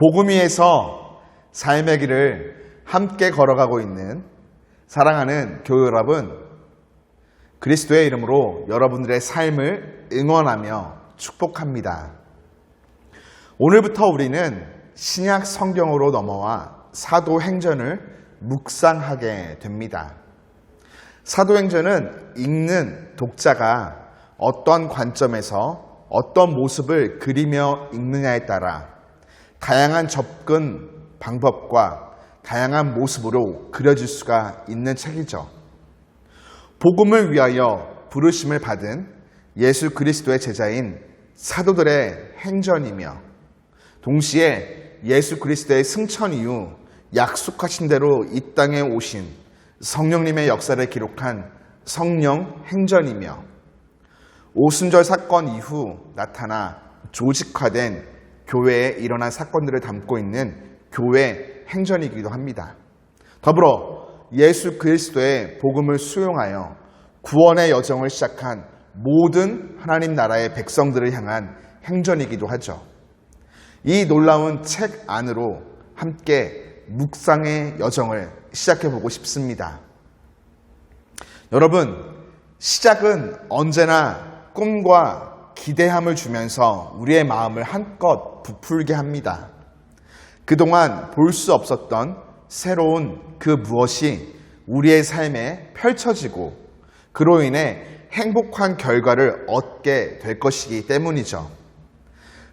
복음 위에서 삶의 길을 함께 걸어가고 있는 사랑하는 교회 여러분, 그리스도의 이름으로 여러분들의 삶을 응원하며 축복합니다. 오늘부터 우리는 신약 성경으로 넘어와 사도행전을 묵상하게 됩니다. 사도행전은 읽는 독자가 어떤 관점에서 어떤 모습을 그리며 읽느냐에 따라 다양한 접근 방법과 다양한 모습으로 그려질 수가 있는 책이죠. 복음을 위하여 부르심을 받은 예수 그리스도의 제자인 사도들의 행전이며 동시에 예수 그리스도의 승천 이후 약속하신 대로 이 땅에 오신 성령님의 역사를 기록한 성령 행전이며 오순절 사건 이후 나타나 조직화된 교회에 일어난 사건들을 담고 있는 교회 행전이기도 합니다. 더불어 예수 그리스도의 복음을 수용하여 구원의 여정을 시작한 모든 하나님 나라의 백성들을 향한 행전이기도 하죠. 이 놀라운 책 안으로 함께 묵상의 여정을 시작해 보고 싶습니다. 여러분, 시작은 언제나 꿈과 기대함을 주면서 우리의 마음을 한껏 부풀게 합니다. 그동안 볼 수 없었던 새로운 그 무엇이 우리의 삶에 펼쳐지고 그로 인해 행복한 결과를 얻게 될 것이기 때문이죠.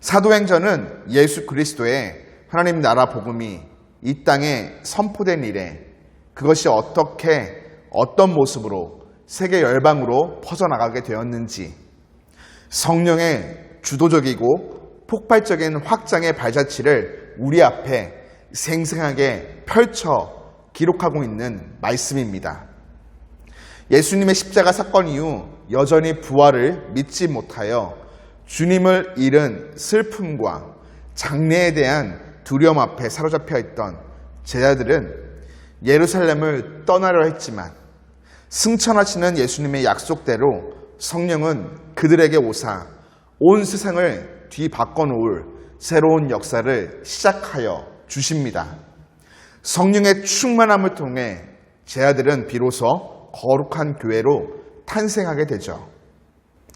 사도행전은 예수 그리스도의 하나님 나라 복음이 이 땅에 선포된 일에 그것이 어떻게 어떤 모습으로 세계 열방으로 퍼져나가게 되었는지 성령의 주도적이고 폭발적인 확장의 발자취를 우리 앞에 생생하게 펼쳐 기록하고 있는 말씀입니다. 예수님의 십자가 사건 이후 여전히 부활을 믿지 못하여 주님을 잃은 슬픔과 장래에 대한 두려움 앞에 사로잡혀 있던 제자들은 예루살렘을 떠나려 했지만 승천하시는 예수님의 약속대로 성령은 그들에게 오사 온 세상을 뒤바꿔 놓을 새로운 역사를 시작하여 주십니다. 성령의 충만함을 통해 제자들은 비로소 거룩한 교회로 탄생하게 되죠.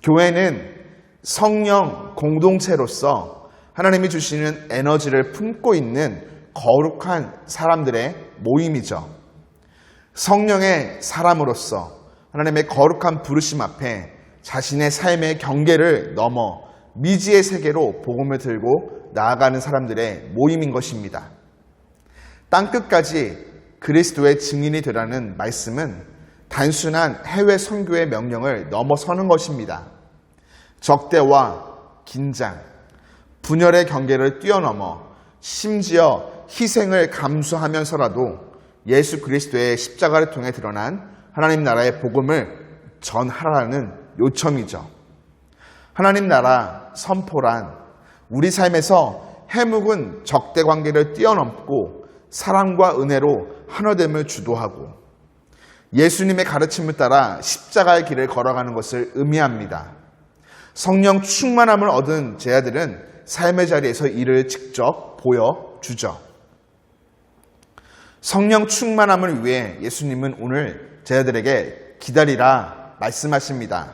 교회는 성령 공동체로서 하나님이 주시는 에너지를 품고 있는 거룩한 사람들의 모임이죠. 성령의 사람으로서 하나님의 거룩한 부르심 앞에 자신의 삶의 경계를 넘어 미지의 세계로 복음을 들고 나아가는 사람들의 모임인 것입니다. 땅 끝까지 그리스도의 증인이 되라는 말씀은 단순한 해외 선교의 명령을 넘어서는 것입니다. 적대와 긴장, 분열의 경계를 뛰어넘어 심지어 희생을 감수하면서라도 예수 그리스도의 십자가를 통해 드러난 하나님 나라의 복음을 전하라는 요청이죠. 하나님 나라 선포란 우리 삶에서 해묵은 적대 관계를 뛰어넘고 사랑과 은혜로 하나됨을 주도하고 예수님의 가르침을 따라 십자가의 길을 걸어가는 것을 의미합니다. 성령 충만함을 얻은 제자들은 삶의 자리에서 이를 직접 보여주죠. 성령 충만함을 위해 예수님은 오늘 제자들에게 기다리라 말씀하십니다.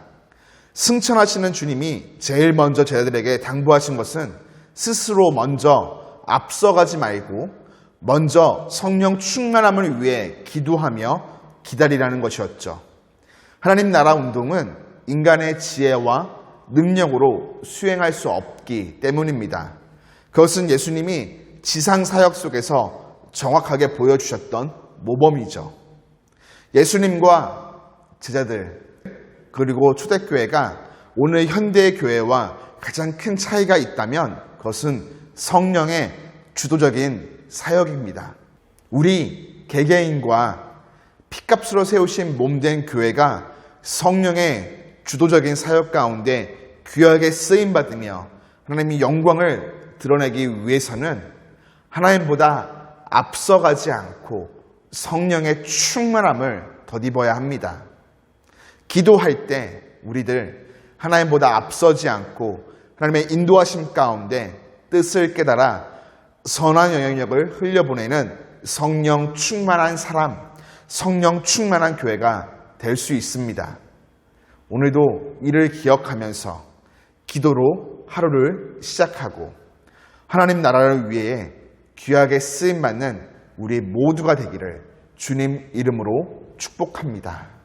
승천하시는 주님이 제일 먼저 제자들에게 당부하신 것은 스스로 먼저 앞서가지 말고 먼저 성령 충만함을 위해 기도하며 기다리라는 것이었죠. 하나님 나라 운동은 인간의 지혜와 능력으로 수행할 수 없기 때문입니다. 그것은 예수님이 지상 사역 속에서 정확하게 보여주셨던 모범이죠. 예수님과 제자들 그리고 초대교회가 오늘 현대의 교회와 가장 큰 차이가 있다면 그것은 성령의 주도적인 사역입니다. 우리 개개인과 피값으로 세우신 몸된 교회가 성령의 주도적인 사역 가운데 귀하게 쓰임 받으며 하나님이 영광을 드러내기 위해서는 하나님보다 앞서가지 않고 성령의 충만함을 덧입어야 합니다. 기도할 때 우리들 하나님보다 앞서지 않고 하나님의 인도하심 가운데 뜻을 깨달아 선한 영향력을 흘려보내는 성령 충만한 사람, 성령 충만한 교회가 될 수 있습니다. 오늘도 이를 기억하면서 기도로 하루를 시작하고 하나님 나라를 위해 귀하게 쓰임 받는 우리 모두가 되기를 주님 이름으로 축복합니다.